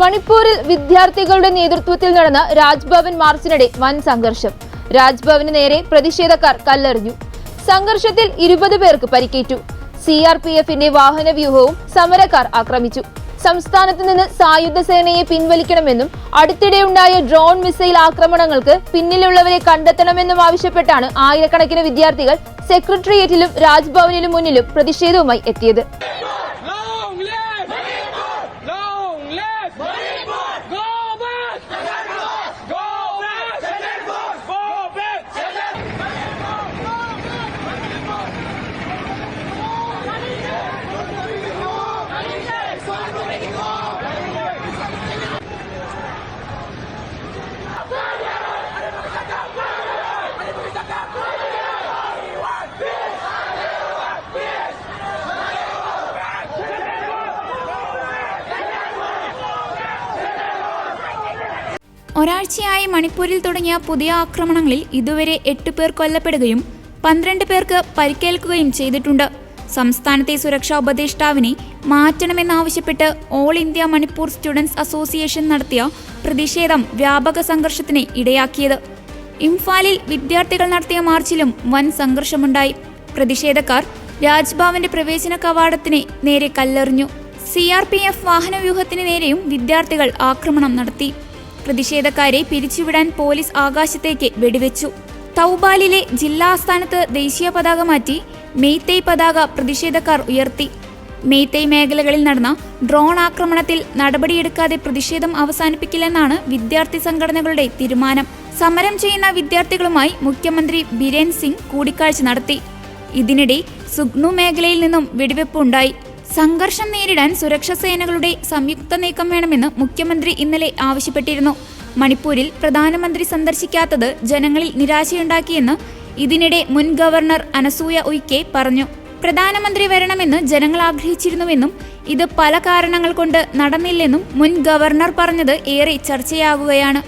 മണിപ്പൂരിൽ വിദ്യാർത്ഥികളുടെ നേതൃത്വത്തിൽ നടന്ന രാജ്ഭവൻ മാർച്ചിനിടെ വൻ സംഘർഷം. രാജ്ഭവന് നേരെ പ്രതിഷേധക്കാർ കല്ലെറിഞ്ഞു. സംഘർഷത്തിൽ ഇരുപത് പേർക്ക് പരിക്കേറ്റു. സി ആർ പി എഫിന്റെ വാഹന വ്യൂഹവും സമരക്കാർ ആക്രമിച്ചു. സംസ്ഥാനത്ത് നിന്ന് സായുധ സേനയെ പിൻവലിക്കണമെന്നും അടുത്തിടെയുണ്ടായ ഡ്രോൺ മിസൈൽ ആക്രമണങ്ങൾക്ക് പിന്നിലുള്ളവരെ കണ്ടെത്തണമെന്നും ആവശ്യപ്പെട്ടാണ് ആയിരക്കണക്കിന് വിദ്യാർത്ഥികൾ സെക്രട്ടേറിയറ്റിലും രാജ്ഭവനിലും മുന്നിലും പ്രതിഷേധവുമായി എത്തിയത്. ഒരാഴ്ചയായി മണിപ്പൂരിൽ തുടങ്ങിയ പുതിയ ആക്രമണങ്ങളിൽ ഇതുവരെ എട്ട് പേർ കൊല്ലപ്പെടുകയും പന്ത്രണ്ട് പേർക്ക് പരിക്കേൽക്കുകയും ചെയ്തിട്ടുണ്ട്. സംസ്ഥാനത്തെ സുരക്ഷാ ഉപദേഷ്ടാവിനെ മാറ്റണമെന്നാവശ്യപ്പെട്ട് all India Manipur students association നടത്തിയ പ്രതിഷേധം വ്യാപക സംഘർഷത്തിന് ഇടയാക്കിയത്. ഇംഫാലിൽ വിദ്യാർത്ഥികൾ നടത്തിയ മാർച്ചിലും വൻ സംഘർഷമുണ്ടായി. പ്രതിഷേധക്കാർ രാജ്ഭവന്റെ പ്രവേശന കവാടത്തിന് നേരെ കല്ലെറിഞ്ഞു. സി ആർ പി എഫ് വാഹനവ്യൂഹത്തിന് നേരെയും വിദ്യാർത്ഥികൾ ആക്രമണം നടത്തി. പ്രതിഷേധക്കാരെ പിരിച്ചുവിടാൻ പോലീസ് ആകാശത്തേക്ക് വെടിവെച്ചു. തൗബാലിലെ ജില്ലാ ആസ്ഥാനത്ത് ദേശീയ പതാക മാറ്റി മെയ്തൈ പതാക പ്രതിഷേധക്കാർ ഉയർത്തി. മെയ്തൈ മേഖലകളിൽ നടന്ന ഡ്രോൺ ആക്രമണത്തിൽ നടപടിയെടുക്കാതെ പ്രതിഷേധം അവസാനിപ്പിക്കില്ലെന്നാണ് വിദ്യാർത്ഥി സംഘടനകളുടെ തീരുമാനം. സമരം ചെയ്യുന്ന വിദ്യാർത്ഥികളുമായി മുഖ്യമന്ത്രി ബിരേൻ സിംഗ് കൂടിക്കാഴ്ച നടത്തി. ഇതിനിടെ സുഗ്നു മേഖലയിൽ നിന്നും വെടിവെപ്പ് ഉണ്ടായി സംഘർഷം നേരിടാൻ സുരക്ഷാ സേനകളുടെ സംയുക്ത നീക്കം വേണമെന്ന് മുഖ്യമന്ത്രി ഇന്നലെ ആവശ്യപ്പെട്ടിരുന്നു. മണിപ്പൂരിൽ പ്രധാനമന്ത്രി സന്ദർശിക്കാത്തത് ജനങ്ങളിൽ നിരാശയുണ്ടാക്കിയെന്ന് ഇതിനിടെ മുൻ ഗവർണർ അനസൂയ ഉയ്ക്കെ പറഞ്ഞു. പ്രധാനമന്ത്രി വരണമെന്ന് ജനങ്ങൾ ആഗ്രഹിച്ചിരുന്നുവെന്നും ഇത് പല കാരണങ്ങൾ കൊണ്ട് നടന്നില്ലെന്നും മുൻ ഗവർണർ പറഞ്ഞത് ഏറെ ചർച്ചയാകുകയാണ്